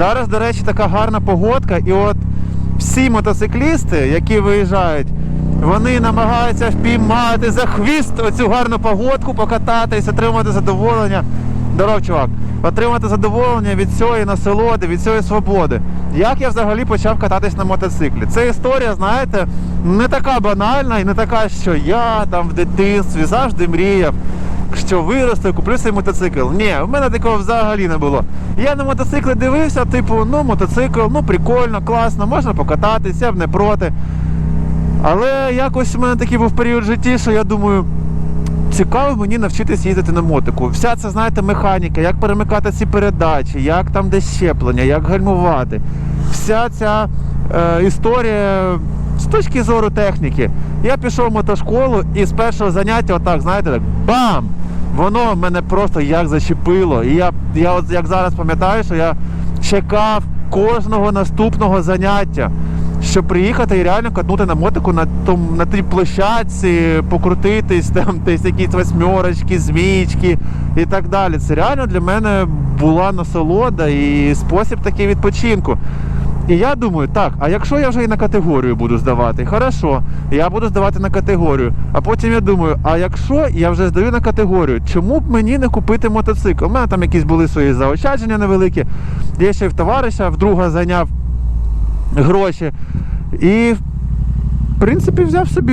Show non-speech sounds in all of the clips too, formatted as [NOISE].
Зараз, до речі, така гарна погодка, і от всі мотоциклісти, які виїжджають, вони намагаються впіймати за хвіст оцю гарну погодку, покататись, отримати задоволення. Здоров, чувак, отримати задоволення від цієї насолоди, від цієї свободи. Як я взагалі почав кататись на мотоциклі? Це історія, знаєте, не така банальна і не така, що я там в дитинстві завжди мріяв що виросту куплю свій мотоцикл. Ні, в мене такого взагалі не було. Я на мотоцикли дивився, типу, ну мотоцикл, ну прикольно, класно, можна покататись, я б не проти. Але якось в мене такий був період в житті, що я думаю, цікаво мені навчитись їздити на мотику. Вся ця, знаєте, механіка, як перемикати ці передачі, як там де щеплення, як гальмувати. Вся ця е, історія з точки зору техніки. Я пішов в мотошколу і з першого заняття, отак, знаєте, так бам! Воно мене просто як зачепило. І я, я от як зараз пам'ятаю, що я чекав кожного наступного заняття, щоб приїхати і реально катнути на мотику на том, на тій площадці, покрутитись, там [LAUGHS] десь якісь восьмерочки, змійки і так далі. Це реально для мене була насолода і спосіб такий відпочинку. І я думаю, так, а якщо я вже і на категорію буду здавати, хорошо, я буду здавати на категорію. А потім я думаю, а якщо я вже здаю на категорію, чому б мені не купити мотоцикл? У мене там якісь були свої заощадження невеликі. Я ще в товариша вдруга зайняв гроші. І в принципі, взяв собі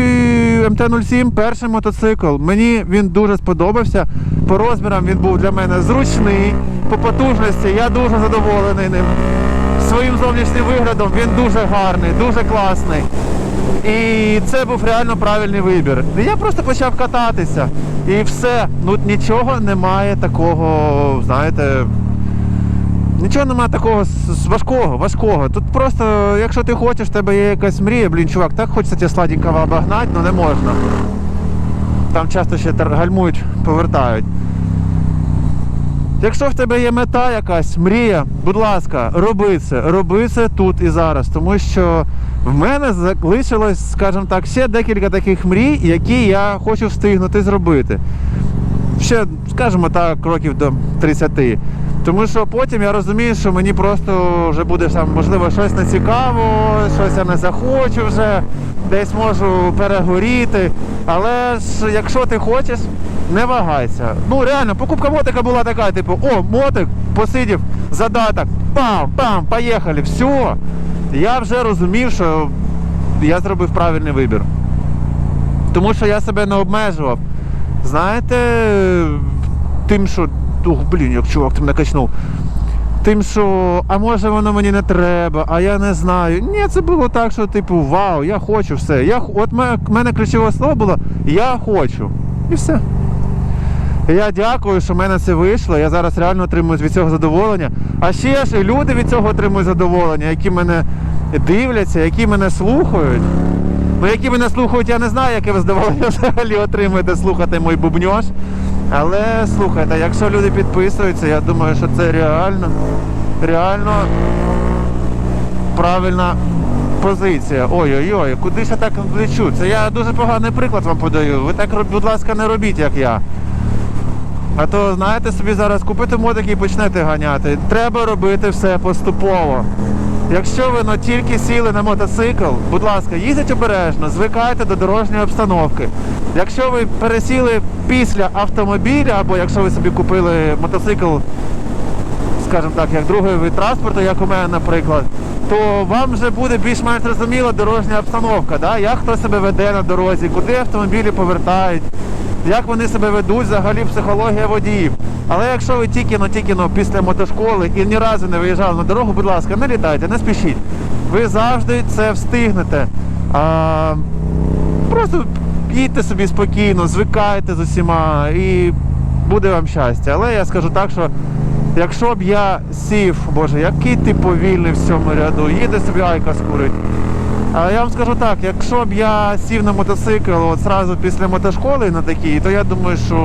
МТ-07, перший мотоцикл. Мені він дуже сподобався. По розмірам він був для мене зручний, по потужності я дуже задоволений ним. Своїм зовнішнім виглядом він дуже гарний, дуже класний. І це був реально правильний вибір. Я просто почав кататися. І все. Ну нічого немає такого, знаєте, Нічого немає такого важкого, важкого. Тут просто, якщо ти хочеш, в тебе є якась мрія, блін, чувак, так хочеться тебе сладенького обогнати, але не можна. Там часто ще гальмують, повертають. Якщо в тебе є мета якась, мрія, будь ласка, роби це, роби це тут і зараз. Тому що в мене залишилось, скажімо так, ще декілька таких мрій, які я хочу встигнути зробити ще, скажімо так, років до 30. Тому що потім я розумію, що мені просто вже буде там, можливо, щось не цікаво, щось я не захочу вже, десь можу перегоріти. Але ж якщо ти хочеш, не вагайся. Ну реально, покупка мотика була така, типу, о, мотик, посидів, задаток, пам, пам, поїхали, все. Я вже розумів, що я зробив правильний вибір. Тому що я себе не обмежував. Знаєте, тим, що. Ух, блін, як чувак ти мене качнув. Тим, що, а може воно мені не треба, а я не знаю. Ні, це було так, що типу, вау, я хочу все. Я, от мене ключове слово було я хочу. І все. Я дякую, що в мене це вийшло. Я зараз реально отримую від цього задоволення. А ще ж і люди від цього отримують задоволення, які мене дивляться, які мене слухають. Ну, які мене слухають, я не знаю, яке ви задоволення [LAUGHS] взагалі отримуєте слухати мій бубньош. Але слухайте, якщо люди підписуються, я думаю, що це реально, реально правильна позиція. Ой-ой-ой, куди ж я так лечу? Це я дуже поганий приклад вам подаю. Ви так, будь ласка, не робіть, як я. А то, знаєте, собі зараз купите мотик і почнете ганяти. Треба робити все поступово. Якщо ви ну, тільки сіли на мотоцикл, будь ласка, їздіть обережно, звикайте до дорожньої обстановки. Якщо ви пересіли після автомобіля, або якщо ви собі купили мотоцикл, скажімо так, як другий вид транспорту, як у мене, наприклад, то вам вже буде більш-менш зрозуміла дорожня обстановка, да? як хто себе веде на дорозі, куди автомобілі повертають, як вони себе ведуть, взагалі психологія водіїв. Але якщо ви тільки ну, після мотошколи і ні разу не виїжджали на дорогу, будь ласка, не літайте, не спішіть. Ви завжди це встигнете. А, просто їдьте собі спокійно, звикайте з усіма і буде вам щастя. Але я скажу так, що якщо б я сів, боже, який ти повільний в цьому ряду, їде собі айка скурить. Я вам скажу так, якщо б я сів на мотоцикл от зразу після мотошколи на такій, то я думаю, що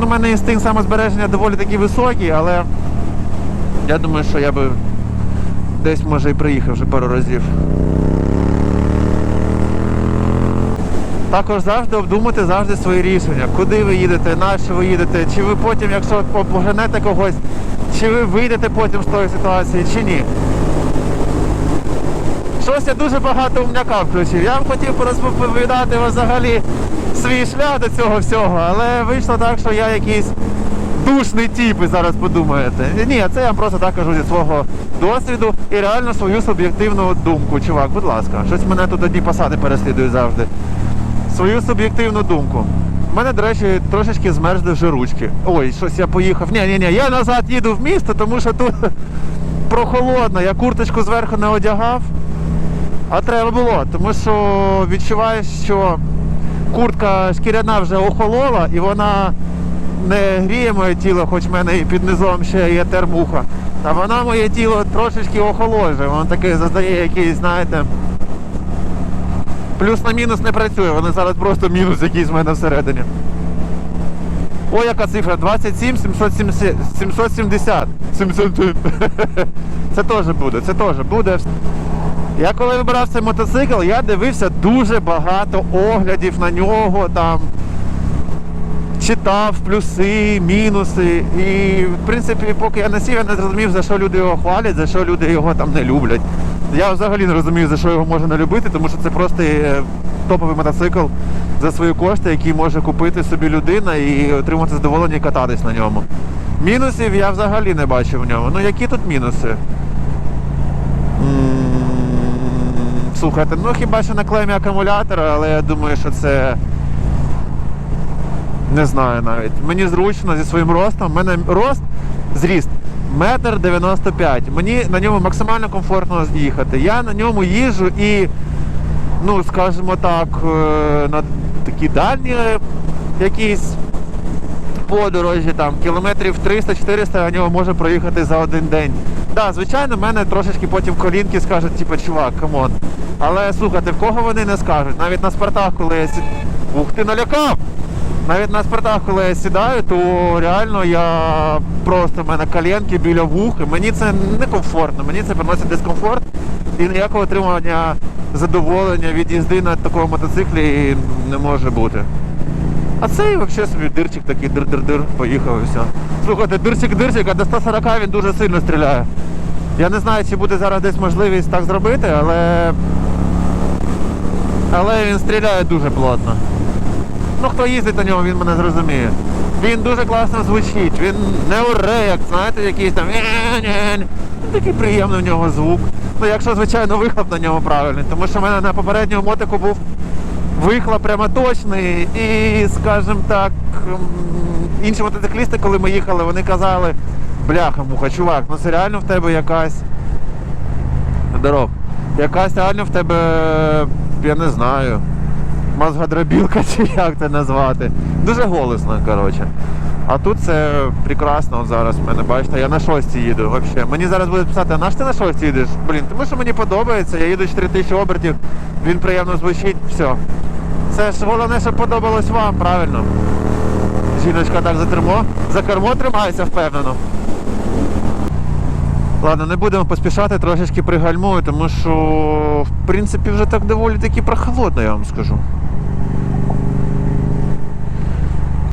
ну, у мене інстинкт самозбереження доволі таки високий, але я думаю, що я би десь може і приїхав вже пару разів. Також завжди обдумати завжди свої рішення, куди ви їдете, на що ви їдете, чи ви потім, якщо поженете когось, чи ви вийдете потім з тої ситуації, чи ні. Щось я дуже багато умняка включив. Я б хотів порозповідати взагалі свій шлях до цього всього, але вийшло так, що я якийсь душний тип, ви зараз подумаєте. Ні, це я вам просто так кажу зі свого досвіду і реально свою суб'єктивну думку. Чувак, будь ласка, щось мене тут одні посади переслідують завжди. Свою суб'єктивну думку. У мене, до речі, трошечки змерзли вже ручки. Ой, щось я поїхав. Ні, ні, ні, я назад їду в місто, тому що тут [LAUGHS] прохолодно. Я курточку зверху не одягав. А треба було, тому що відчуваєш, що куртка шкіряна вже охолола і вона не гріє моє тіло, хоч в мене і під низом ще є термуха. А вона моє тіло трошечки охолоджує. Воно таке заздає якийсь, знаєте. Плюс на мінус не працює, вони зараз просто мінус якийсь в мене всередині. О, яка цифра? 27 770. 770. 770. Це теж буде, це теж буде. Я коли вибирав цей мотоцикл, я дивився дуже багато оглядів на нього, там читав плюси, мінуси. І в принципі, поки я не сів, я не зрозумів, за що люди його хвалять, за що люди його там не люблять. Я взагалі не розумію, за що його можна не любити, тому що це просто топовий мотоцикл за свої кошти, який може купити собі людина і отримати задоволення і кататись на ньому. Мінусів я взагалі не бачив в ньому. Ну які тут мінуси? Слухайте, ну хіба що на клемі акумулятора, але я думаю, що це. Не знаю навіть. Мені зручно зі своїм ростом. У мене рост, зріст метр 95. Мені на ньому максимально комфортно їхати. Я на ньому їжджу і, ну, скажімо так, е, на такі дальні якісь подорожі, там кілометрів 300-400 я на нього можу проїхати за один день. Да, звичайно, в мене трошечки потім колінки скажуть, типу, чувак, камон. Але слухайте, в кого вони не скажуть? Навіть на спартах, коли я сі... Ух ти налякав! Навіть на спартах, коли я сідаю, то реально я просто в мене коленки біля вух, і мені це не комфортно, мені це приносить дискомфорт і ніякого отримання задоволення від їзди на такому мотоциклі не може бути. А цей взагалі собі дирчик такий дир-дир-дир, поїхав і все. Слухайте, дирчик-дирчик, а до 140 він дуже сильно стріляє. Я не знаю, чи буде зараз десь можливість так зробити, але. Але він стріляє дуже плотно. Ну хто їздить на ньому, він мене зрозуміє. Він дуже класно звучить, він не оре, як знаєте, якийсь там. «Е-е-е». Такий приємний в нього звук. Ну, якщо, звичайно, вихлоп на ньому правильний, тому що в мене на попередньому мотику був вихлоп прямо точний. І, скажімо так, інші мотоциклісти, коли ми їхали, вони казали, бляха, муха, чувак, ну це реально в тебе якась. Здоров. Якась реально в тебе, я не знаю, мозгодробілка чи як це назвати. Дуже голосно, коротше. А тут це прекрасно зараз в мене, бачите, я на шості їду взагалі. Мені зараз будуть писати, а на що ти на шості їдеш? Блін, тому що мені подобається, я їду 4000 обертів, він приємно звучить, все. Це ж головне, щоб подобалось вам, правильно. Жіночка так за кермо, за кермо тримається впевнено. Ладно, не будемо поспішати, трошечки пригальмую, тому що в принципі вже так доволі таки прохолодно, я вам скажу.